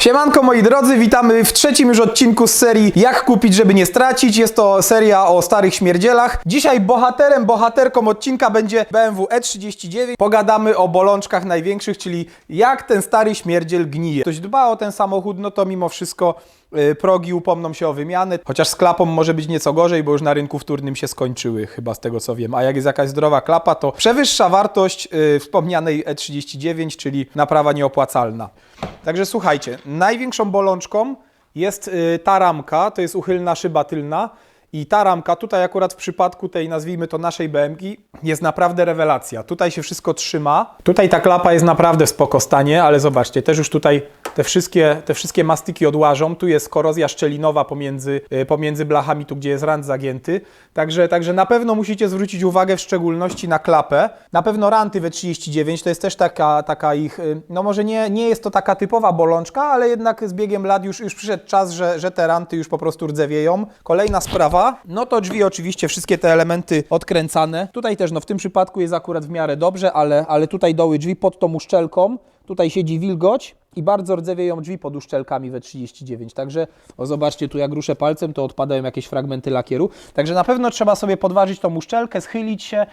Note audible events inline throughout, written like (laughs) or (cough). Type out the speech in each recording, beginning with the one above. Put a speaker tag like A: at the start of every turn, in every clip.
A: Siemanko moi drodzy, witamy w trzecim już odcinku z serii Jak kupić, żeby nie stracić. Jest to seria o starych śmierdzielach. Dzisiaj bohaterem, bohaterką odcinka będzie BMW E39. Pogadamy o bolączkach największych, czyli jak ten stary śmierdziel gnije. Ktoś dba o ten samochód, no to mimo wszystko progi upomną się o wymianę. Chociaż z klapą może być nieco gorzej, bo już na rynku wtórnym się skończyły, chyba z tego co wiem. A jak jest jakaś zdrowa klapa, to przewyższa wartość y, wspomnianej E39, czyli naprawa nieopłacalna. Także słuchajcie, największą bolączką jest y, ta ramka, to jest uchylna szyba tylna. I ta ramka, tutaj akurat w przypadku tej, nazwijmy to naszej BMK, jest naprawdę rewelacja. Tutaj się wszystko trzyma. Tutaj ta klapa jest naprawdę w spoko stanie, ale zobaczcie, też już tutaj te wszystkie, te wszystkie mastyki odłażą. Tu jest korozja szczelinowa pomiędzy, y, pomiędzy blachami, tu gdzie jest rant zagięty. Także, także na pewno musicie zwrócić uwagę w szczególności na klapę. Na pewno ranty we 39 to jest też taka, taka ich, y, no może nie, nie jest to taka typowa bolączka, ale jednak z biegiem lat już, już przyszedł czas, że, że te ranty już po prostu rdzewieją. Kolejna sprawa, no to drzwi oczywiście, wszystkie te elementy odkręcane. Tutaj też, no w tym przypadku jest akurat w miarę dobrze, ale, ale tutaj doły drzwi pod tą uszczelką, tutaj siedzi wilgoć i bardzo rdzewieją drzwi pod uszczelkami we 39. Także o, zobaczcie, tu jak ruszę palcem, to odpadają jakieś fragmenty lakieru. Także na pewno trzeba sobie podważyć tą uszczelkę, schylić się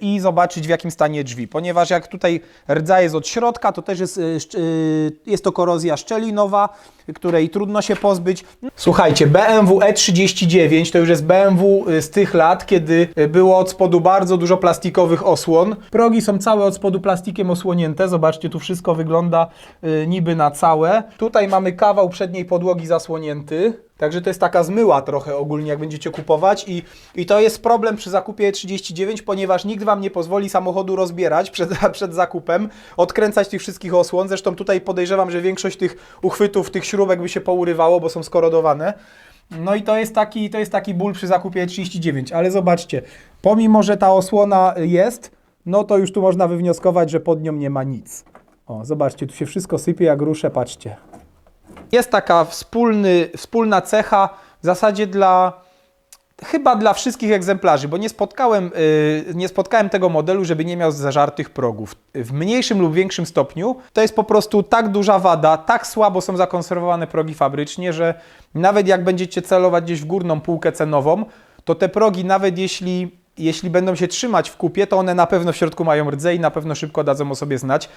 A: i zobaczyć w jakim stanie drzwi. Ponieważ jak tutaj rdza jest od środka, to też jest, szcz- yy, jest to korozja szczelinowa, której trudno się pozbyć. Słuchajcie, BMW E39 to już jest BMW y, z tych lat, kiedy y, było od spodu bardzo dużo plastikowych osłon. Progi są całe od spodu plastikiem osłonięte. Zobaczcie, tu wszystko wygląda y, niby na całe. Tutaj mamy kawał przedniej podłogi zasłonięty. Także to jest taka zmyła trochę ogólnie, jak będziecie kupować. I, I to jest problem przy zakupie E39, ponieważ nikt Wam nie pozwoli samochodu rozbierać przed, (laughs) przed zakupem, odkręcać tych wszystkich osłon. Zresztą tutaj podejrzewam, że większość tych uchwytów, tych śrubek by się pourywało, bo są skorodowane. No i to jest taki, to jest taki ból przy zakupie E39. Ale zobaczcie, pomimo, że ta osłona jest, no to już tu można wywnioskować, że pod nią nie ma nic. O, zobaczcie, tu się wszystko sypie jak ruszę, patrzcie. Jest taka wspólny, wspólna cecha w zasadzie dla chyba dla wszystkich egzemplarzy, bo nie spotkałem, yy, nie spotkałem tego modelu, żeby nie miał zażartych progów. W mniejszym lub większym stopniu to jest po prostu tak duża wada, tak słabo są zakonserwowane progi fabrycznie, że nawet jak będziecie celować gdzieś w górną półkę cenową, to te progi nawet jeśli jeśli będą się trzymać w kupie, to one na pewno w środku mają rdze i na pewno szybko dadzą o sobie znać.